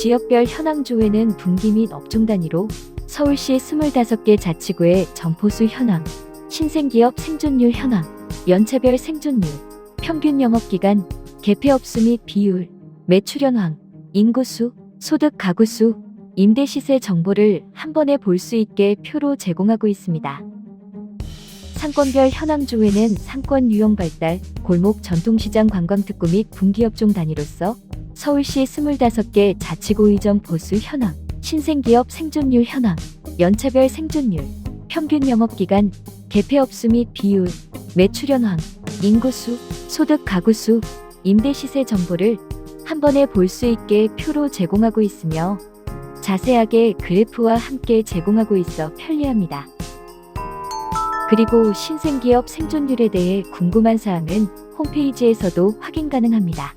지역별 현황 조회는 분기 및 업종 단위로 서울시 25개 자치구의 점포수 현황, 신생기업 생존율 현황, 연차별 생존율, 평균 영업기간, 개폐업수 및 비율, 매출 현황, 인구수, 소득 가구수, 임대 시세 정보를 한 번에 볼 수 있게 표로 제공하고 있습니다. 상권별 현황 조회는 상권 유형 발달, 골목 전통시장 관광특구 및 분기업종 단위로서 서울시 25개 자치구 이점 보수 현황, 신생기업 생존율 현황, 연차별 생존율, 평균 영업기간, 개폐업수 및 비율, 매출 현황, 인구수, 소득 가구수, 임대 시세 정보를 한 번에 볼 수 있게 표로 제공하고 있으며 자세하게 그래프와 함께 제공하고 있어 편리합니다. 그리고 신생기업 생존율에 대해 궁금한 사항은 홈페이지에서도 확인 가능합니다.